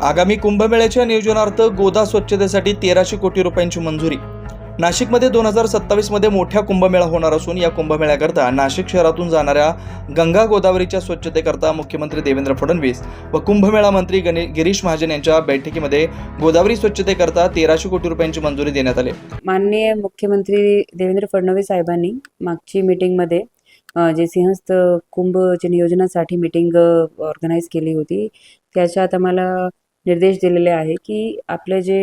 आगामी कुंभमेळ्याच्या नियोजनार्थ गोदा स्वच्छतेसाठी तेराशे कोटी रुपयांची मंजुरी. नाशिकमध्ये दोन हजार सत्तावीसमध्ये मोठ्या कुंभमेळा होणार असून या कुंभमेळ्याकरता नाशिक शहरातून जाणाऱ्या गंगा गोदावरीच्या स्वच्छतेकरता मुख्यमंत्री देवेंद्र फडणवीस व कुंभमेळा मंत्री गणे गिरीश महाजन यांच्या बैठकीमध्ये गोदावरी स्वच्छतेकरता तेराशे कोटी रुपयांची मंजुरी देण्यात आली. माननीय मुख्यमंत्री देवेंद्र फडणवीस साहेबांनी मागची मीटिंगमध्ये जे सिंहस्थ कुंभच्या नियोजनासाठी मीटिंग ऑर्गनाईज केली होती त्याच्यात आम्हाला निर्देश दिलेले आहे की आपले जे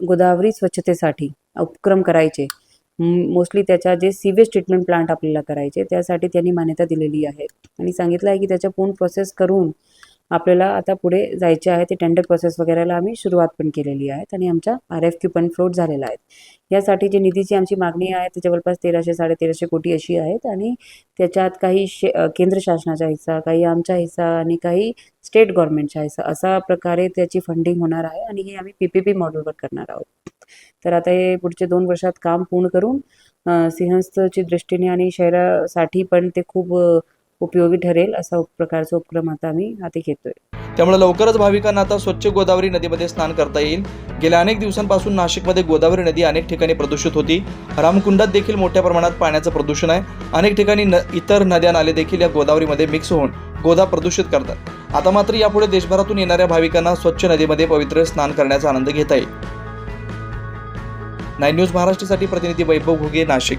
गोदावरी स्वच्छतेसाठी उपक्रम करायचे मोस्टली त्याच्या जे सीवेज ट्रीटमेंट प्लांट आपल्याला करायचे त्यासाठी त्यांनी मान्यता दिलेली आहे. आणि सांगितलं आहे की त्याच्या पूर्ण प्रोसेस करून आपल्याला आता पुढे जायचे आहे ते टेंडर प्रोसेस वगैरेला आम्ही सुरुवात पण केलेली आहे आणि आमच्या आर एफ क्यू पण फ्लोट झालेला आहे. यासाठी जी निधीची आमची मागणी आहे ती जवळपास तेराशे साडेतेराशे कोटी अशी आहेत आणि त्याच्यात काही शे केंद्र शासनाचा हिस्सा काही आमचा हिस्सा आणि काही स्टेट गव्हर्नमेंटचा हिस्सा असा प्रकारे त्याची फंडिंग होणार आहे आणि हे आम्ही पी पी पी मॉडेलवर करणार आहोत. तर आता हे पुढचे दोन वर्षात काम पूर्ण करून सिंहस्थची दृष्टीने आणि शहरासाठी पण ते खूप उपयोगी ठरेल असा प्रकारचा उपक्रम आता आम्ही हाती घेतोय. त्यामुळे लवकरच भाविकांना आता स्वच्छ गोदावरी नदीमध्ये स्नान करता येईल. गेल्या अनेक दिवसांपासून नाशिकमध्ये गोदावरी नदी अनेक ठिकाणी प्रदूषित होती. रामकुंडात देखील मोठ्या प्रमाणात पाण्याचं प्रदूषण आहे. अनेक ठिकाणी न इतर नद्या नाले देखील या गोदावरीमध्ये मिक्स होऊन गोदा प्रदूषित करतात. आता मात्र यापुढे देशभरातून येणाऱ्या भाविकांना स्वच्छ नदीमध्ये पवित्र स्नान करण्याचा आनंद घेता येईल. नाईन न्यूज महाराष्ट्रासाठी प्रतिनिधी वैभव घुगे नाशिक.